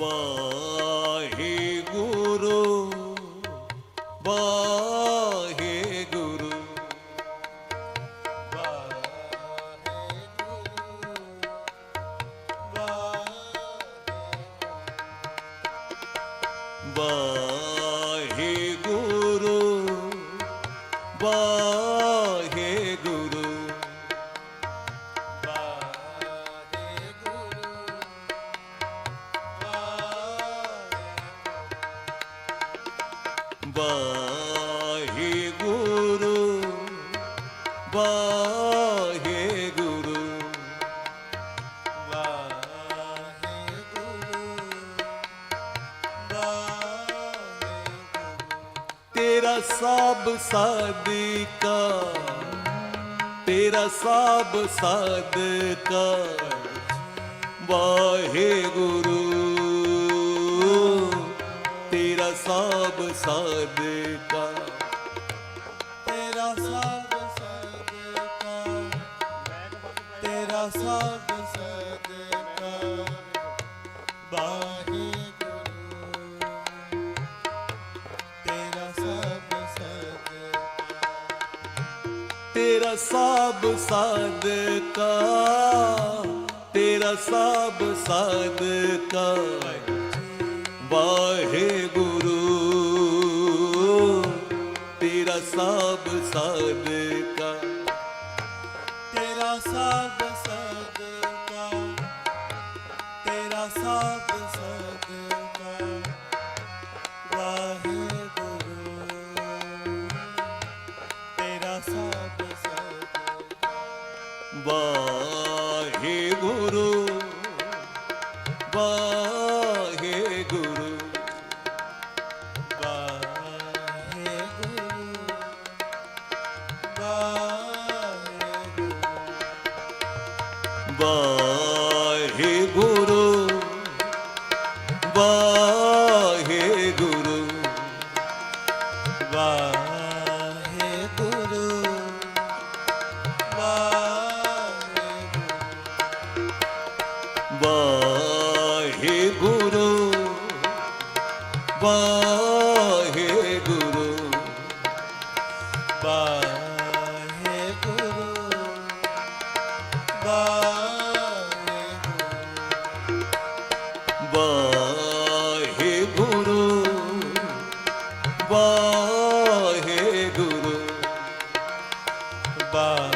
Whoa. ਤੇਰਾ ਸਭ ਸਦਕਾ, ਤੇਰਾ ਸਭ ਸਦਕਾ। ਵਾਹਿਗੁਰੂ, ਤੇਰਾ ਸਭ ਸਦਕਾ। ਤੇਰਾ ਸਭ ਸਦਕਾ, ਤੇਰਾ ਸਭ ਤੇਰਾ ਸਭ ਸਦਕਾ ਤੇਰਾ ਸਭ ਸਦਕਾ। ਵਾਹਿਗੁਰੂ ਤੇਰਾ ਸਭ ਸਦਕਾ। ਤੇਰਾ ਸਭ ਵਾਹਿਗੁਰੂ ਵਾਹਿਗੁਰੂ ਗੁਰੂ। ਬਾ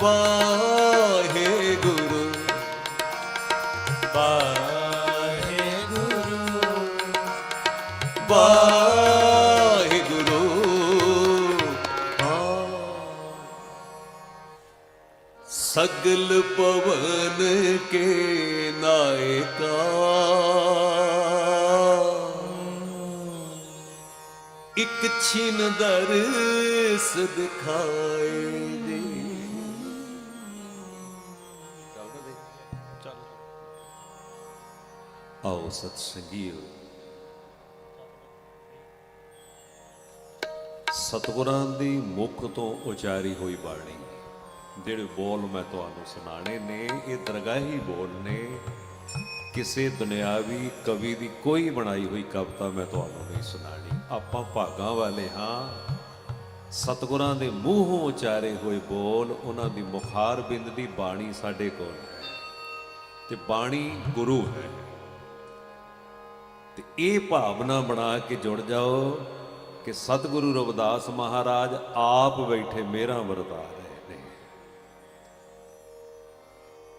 ਵਾਹਿਗੁਰੂ। ਵਾਹਿਗੁਰੂ। ਸਗਲ ਪਵਨ ਕੇ ਨਾਇਕਾ। ਇੱਕ ਛਿਨ ਦਰਸ ਦਿਖਾਏ ਦੇ। ਆਓ ਸਤ ਸੰਗੀਓ ਸਤਿਗੁਰਾਂ ਦੀ ਮੁਖ ਤੋਂ ਉਚਾਰੀ ਹੋਈ ਬਾਣੀ। ਜਿਹੜੇ ਬੋਲ ਮੈਂ ਤੁਹਾਨੂੰ ਸੁਣਾਣੇ ਨੇ, ਇਹ ਦਰਗਾਹੀ ਬੋਲ ਨੇ। ਕਿਸੇ ਦੁਨਿਆਵੀ ਕਵੀ ਦੀ ਕੋਈ ਬਣਾਈ ਹੋਈ ਕਵਿਤਾ ਮੈਂ ਤੁਹਾਨੂੰ ਨਹੀਂ ਸੁਣਾਣੀ ਆਪਾਂ ਭਾਗਾਂ ਵਾਲੇ ਹਾਂ। ਸਤਿਗੁਰਾਂ ਦੇ ਮੂੰਹੋਂ ਉਚਾਰੇ ਹੋਏ ਬੋਲ, ਉਹਨਾਂ ਦੀ ਮੁਖਾਰ ਬਿੰਦ ਦੀ ਬਾਣੀ ਸਾਡੇ ਕੋਲ ਹੈ। ਤੇ ਬਾਣੀ ਗੁਰੂ ਹੈ। ਤੇ ਇਹ ਭਾਵਨਾ ਬਣਾ ਕੇ ਜੁੜ ਜਾਓ ਕਿ ਸਤਿਗੁਰੂ ਰਵਿਦਾਸ ਮਹਾਰਾਜ ਆਪ ਬੈਠੇ ਮੇਰਾ ਵਰਤਾ ਰਹੇ ਨੇ।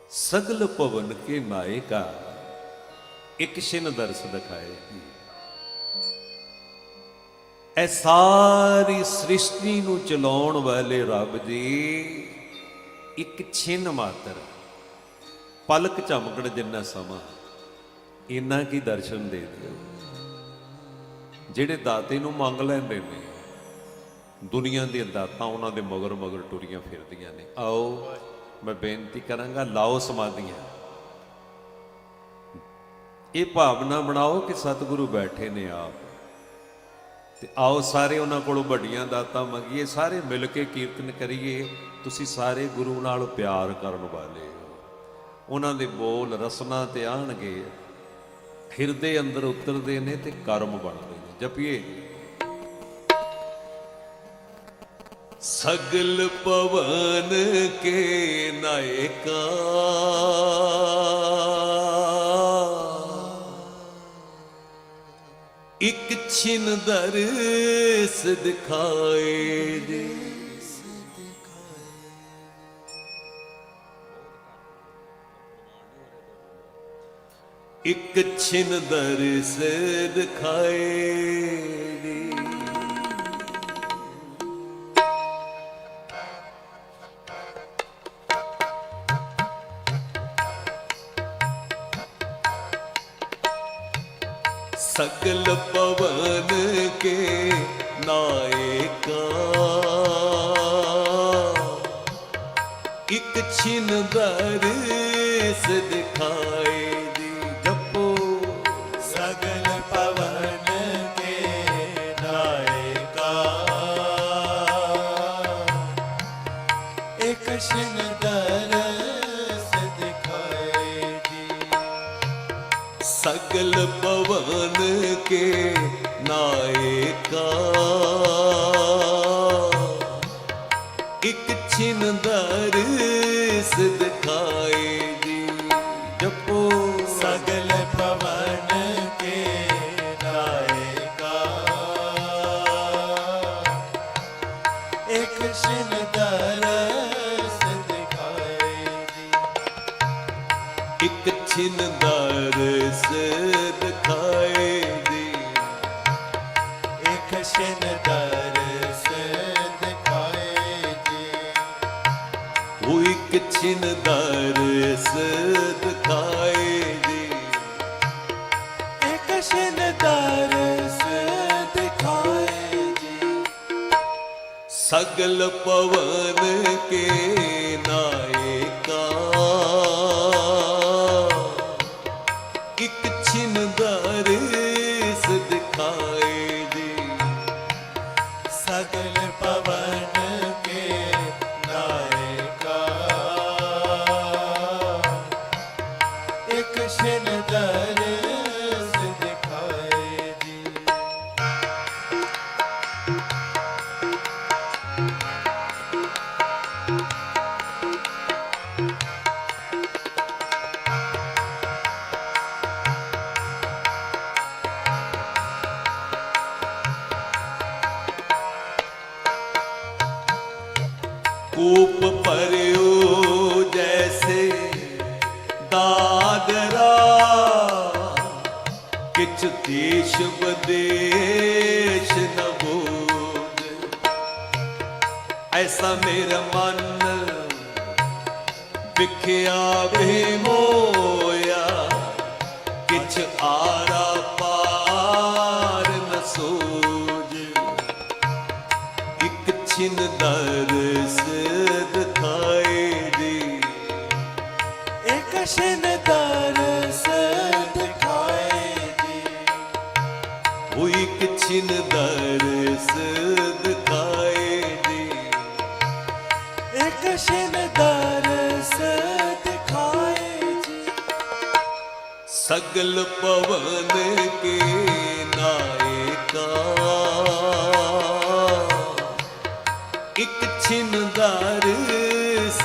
ਸਗਲ ਭਵਨ ਕੇ ਨਾਇਕਾ, ਇੱਕ ਛਿਨ ਦਰਸ ਦਿਖਾਏ। ਐ ਸਾਰੀ ਸ੍ਰਿਸ਼ਟੀ ਨੂੰ ਚਲਾਉਣ ਵਾਲੇ ਰੱਬ ਜੀ, ਇੱਕ ਛਿਨ ਮਾਤਰ, ਪਲਕ ਝਮਕੜ ਜਿੰਨਾ ਸਮਾਂ ਇੰਨਾ ਕੀ ਦਰਸ਼ਨ ਦੇ ਦਿਓ। ਜਿਹੜੇ ਦਾਤੇ ਨੂੰ ਮੰਗ ਲੈਂਦੇ ਨੇ, ਦੁਨੀਆ ਦੀਆਂ ਦਾਤਾਂ ਉਹਨਾਂ ਦੇ ਮਗਰ ਮਗਰ ਟੁਰੀਆਂ ਫਿਰਦੀਆਂ ਨੇ। ਆਓ, ਮੈਂ ਬੇਨਤੀ ਕਰਾਂਗਾ, ਲਾਓ ਸਮਾਧੀਆਂ। ਇਹ ਭਾਵਨਾ ਬਣਾਓ ਕਿ ਸਤਿਗੁਰੂ ਬੈਠੇ ਨੇ ਆਪ। ਤੇ ਆਓ, ਸਾਰੇ ਉਹਨਾਂ ਕੋਲੋਂ ਵੱਡੀਆਂ ਦਾਤਾਂ ਮੰਗੀਏ, ਸਾਰੇ ਮਿਲ ਕੇ ਕੀਰਤਨ ਕਰੀਏ। ਤੁਸੀਂ ਸਾਰੇ ਗੁਰੂ ਨਾਲ ਪਿਆਰ ਕਰਨ ਵਾਲੇ ਹੋ। ਉਹਨਾਂ ਦੇ ਬੋਲ ਰਸਨਾ ਤੇ ਆਣਗੇ। ਹਿਰਦੇ ਅੰਦਰ ਉਤਰਦੇ ਨੇ ਤੇ ਕਰਮ ਬਣਦੇ ਨੇ। ਜਪੀਏ। ਸਗਲ ਪਵਨ ਕੇ ਨਾਇਕਾ। ਇੱਕ ਛਿਨ ਦਰਸ ਦਿਖਾਏ ਦੇ ਇੱਕ ਛਿਨ ਦਰਸ ਦਿਖਾਏ ਦੇ ਸਕਲ ਪਵਨ ਕੇ ਨਾਇਕਾ। ਇੱਕ ਛਿਨ ਦਰਸ ਦਿਖਾਏ ਇੱਕ ਛਿਨ ਦਰਸ ਉਹ ਇੱਕ ਛਿਨ ਦਰਸ ਦਿਖਾਏ ਦੀ। ਇੱਕ ਸ਼ਿਨ ਦਰਸ ਦਿਖਾਏ ਜੀ ਕੂਪ ਭਰਿਓ ਜੈਸੇ ਦਾਦਰਾ ਕਿਛ ਦੇਸ਼ ਵਿਦੇਸ਼ ਨ ਬੋਧ ਐਸਾ ਮੇਰਾ ਮਨ ਵਿਖਿਆ ਵੇ ਮੋਇਆ ਸਗਲ ਪਵਨ ਕੇ ਨਾਇਕਾ ਇੱਕ ਛਿਨ ਦਰਸ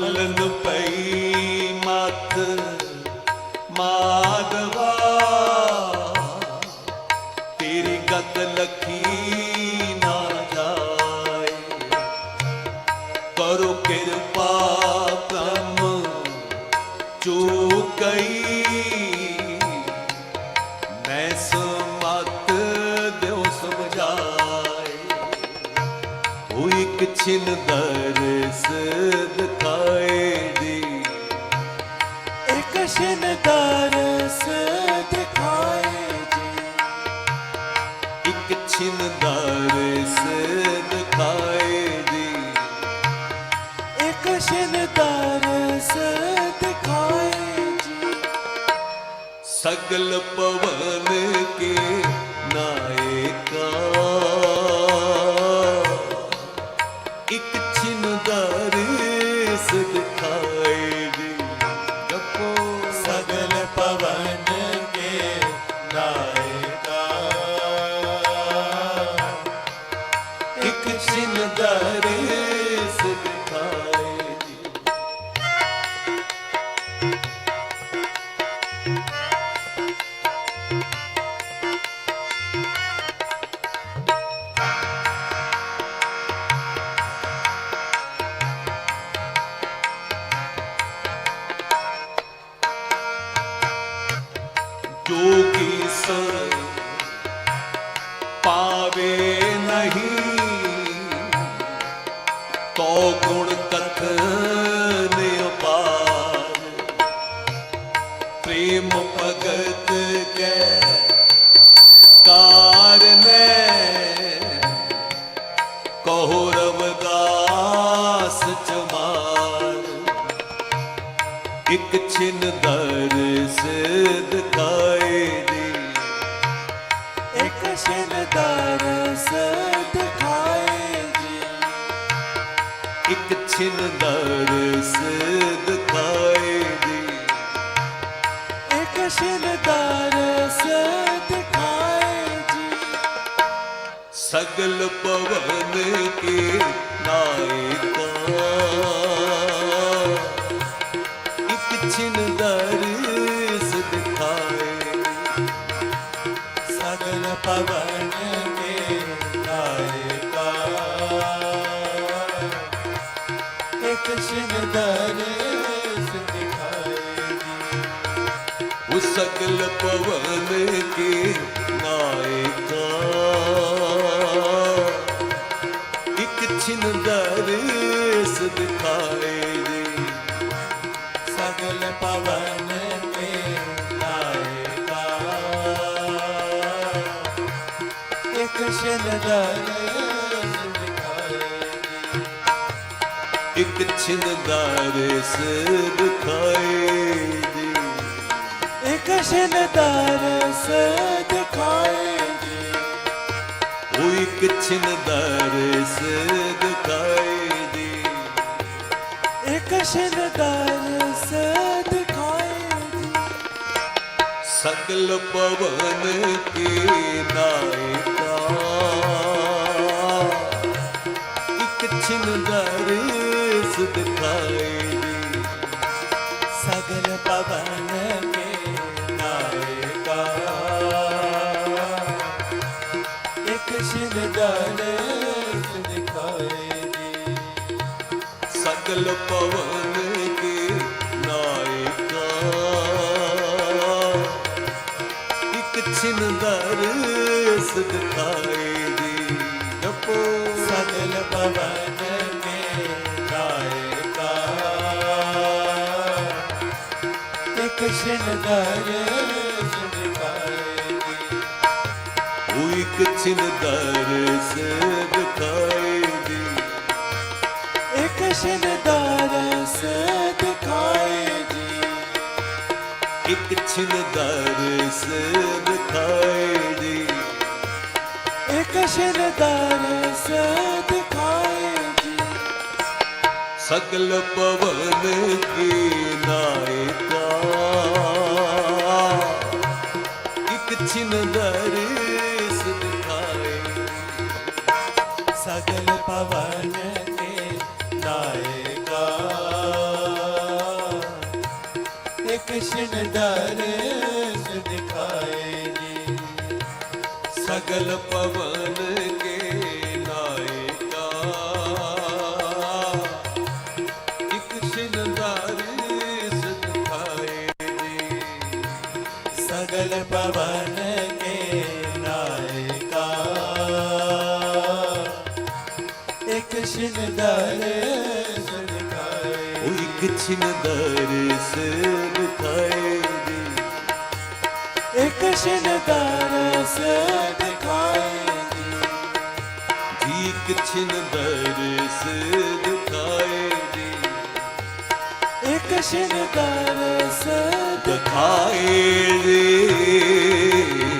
ਮਲਨ ਪਈ ਮਤ ਮਾਦਵਾ ਤੇਰੀ ਗਤ ਲਖੀ ਨਾ ਜਾਏ। ਕਰੋ ਕਿਰਪਾ ਪ੍ਰਮ ਜੋ ਕਈ ਮੈਂ ਸੋ ਮਤ ਦਿਉ ਸਮਝਾਏ। ਹੋਈ ਕਿਛਨ ਦਰਸ ਸਗਲ ਪਵਨ ਇੱਕ ਛਿਨ ਦਰਸ ਦਿਖਾਏ ਦੀ। ਇੱਕ ਛਿਨ ਦਰਸ ਦਿਖਾਏ ਜੀ ਇੱਕ ਛਿਨ ਦਰਸ ਦਿਖਾਏ ਦੀ। ਇੱਕ ਛਿਨ ਦਰਸ ਦਿਖਾਏ ਜੀ ਸਗਲ ਪਵਨ ਕੇ ਨਾਇਕਾ ਇੱਕ ਦਰਸ ਦਿਖਾਏ, ਸਗਲ ਪਵਨ ਕੇ ਨਾਇਕਾ। ਇੱਕ ਛਿਨ ਦਰਸ ਦਿਖਾਏ ਜੀ ਉਹ ਸਗਲ ਪਵਨ ਕੇ ਇੱਕ ਛਿਨ ਦਰਸ ਦਿਖਾਏ ਜੀ। ਇੱਕ ਛਿਨ ਦਰਸ ਦਿਖਾਏ ਜੀ। ਉਹ ਇੱਕ ਛਿਨ ਦਰਸ ਦਿਖਾਏ ਜੀ। ਇੱਕ ਛਿਨ ਦਰਸ ਦਿਖਾਏ ਜੀ। ਸਗਲ ਪਵਨ ਕੇ ਨਾਇਕਾ। ਇੱਕ ਛਿਨ ਦਰਸ ਦਿਖਾਏ ਜੀ ਸਗਲ ਪਵਨ ਕੇ ਨਾਇਕਾ ਇੱਕ ਛਿਨ ਦਰਸ ਦਿਖਾਏ ਜੀ ਸਗਲ ਪਵਨ ਕੇ ਨਾਇਕਾ ਇੱਕ ਛਿਨ ਦਰਸ ਦਿਖਾਏ ਜੀ ਜਪੋ ਇੱਕ ਛਿਨ ਦਰਸ ਦਿਖਾਏ ਉਹ ਇੱਕ ਛਿਨ ਦਰਸ ਦਿਖਾਏ ਜੀ ਇੱਕ ਛਿਨ ਦਰਸ ਦਿਖਾਏ ਜੀ ਇੱਕ ਛਿਨ ਦਰਸ ਦਿਖਾਏ ਜੀ ਇੱਕ ਛਿਨ ਦਰਸ ਦਿਖਾਏ ਜੀ ਸਗਲ ਪਵਨ ਕੀ ਨਾਇਕਾ ਇੱਕ ਛਿਨ ਦਰਸ ਦਿਖਾਏ, ਸਗਲ ਪਵਨ ਕੇ ਨਾਇਕਾ ਇੱਕ ਛਿਨ ਦਰਸ ਦਿਖਾਏ ਜੀ, ਸਗਲ ਪਵਨ ਕੇ ਨਾਇਕਾ ਇੱਕ ਛਿਨ ਦਰਸ ਦਿਖਾਏ ਉਹ ਇੱਕ ਛਿਨ ਦਰਸ ਦਿਖਾਏ ਜੀ ਇੱਕ ਛਿਨ ਦਰਸ ਦਿਖਾਏ ਜੀ ਇੱਕ ਛਿਨ ਦਰਸ ਦਿਖਾਏ ਜੀ ਇੱਕ ਛਿਨ ਦਰਸ ਦਿਖਾਏ ਜੀ